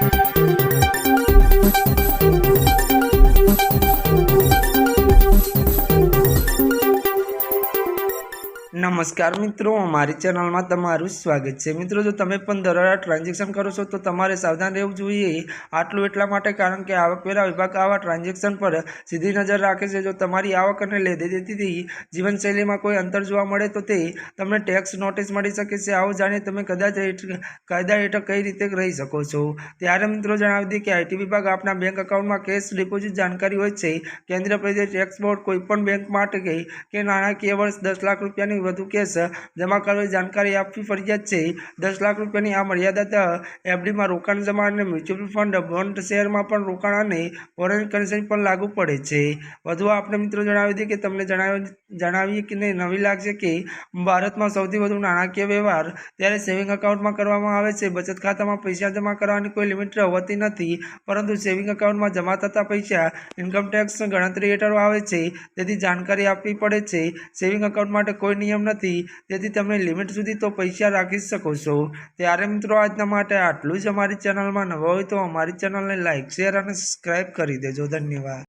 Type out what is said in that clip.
Thank you. નમસ્કાર મિત્રો, અમારી ચેનલમાં તમારું સ્વાગત છે. મિત્રો, જો તમે પણ દરોડા ટ્રાન્ઝેક્શન કરો છો, તો તમારે સાવધાન રહેવું જોઈએ. આટલું એટલા માટે કારણ કે આવકવેરા વિભાગ આવા ટ્રાન્ઝેક્શન પર સીધી નજર રાખે છે. જો તમારી આવક અને લેતી દેતીથી જીવનશૈલીમાં કોઈ અંતર જોવા મળે તો તે તમને ટેક્સ નોટિસ મળી શકે છે. આવું જાણી તમે કદાચ કાયદા હેઠળ કઈ રીતે રહી શકો છો? ત્યારે મિત્રો જણાવી દઈએ કે આઈટી વિભાગ આપના બેંક એકાઉન્ટમાં કેશ ડિપોઝિટ જાણકારી હોય છે. કેન્દ્ર પ્રદેશ ટેક્સ બોર્ડ કોઈપણ બેંક માટે કે નાણાકીય વર્ષ દસ લાખ રૂપિયાની વધુ કેશ જમા કરવાની જાણકારી આપવી ફરજિયાત છે. દસ લાખ રૂપિયાની આ મર્યાદા એફડીમાં રોકાણ જમા અને મ્યુચ્યુઅલ ફંડ બોન્ડ શેરમાં પણ રોકાણ અને ફોરેન કરન્સી પણ લાગુ પડે છે. વધુ આપણે મિત્રો જણાવી દઈએ કે તમને જણાવી, જણાવીએ કે નવી લાગશે કે ભારતમાં સૌથી વધુ નાણાકીય વ્યવહાર ત્યારે સેવિંગ એકાઉન્ટમાં કરવામાં આવે છે. બચત ખાતામાં પૈસા જમા કરવાની કોઈ લિમિટ હોતી નથી, પરંતુ સેવિંગ એકાઉન્ટમાં જમા થતા પૈસા ઇન્કમટેક્સ ગણતરી હેઠળ આવે છે. તેથી જાણકારી આપવી પડે છે. સેવિંગ એકાઉન્ટ માટે કોઈ નિયમ નથી. તેથી તમે લિમિટ સુધી તો પૈસા રાખી શકો છો. ત્યારે મિત્રો આજના માટે આટલું જ અમારી ચેનલમાં નવા હોય તો અમારી ચેનલને લાઇક શેર અને સબસ્ક્રાઈબ કરી દેજો. ધન્યવાદ.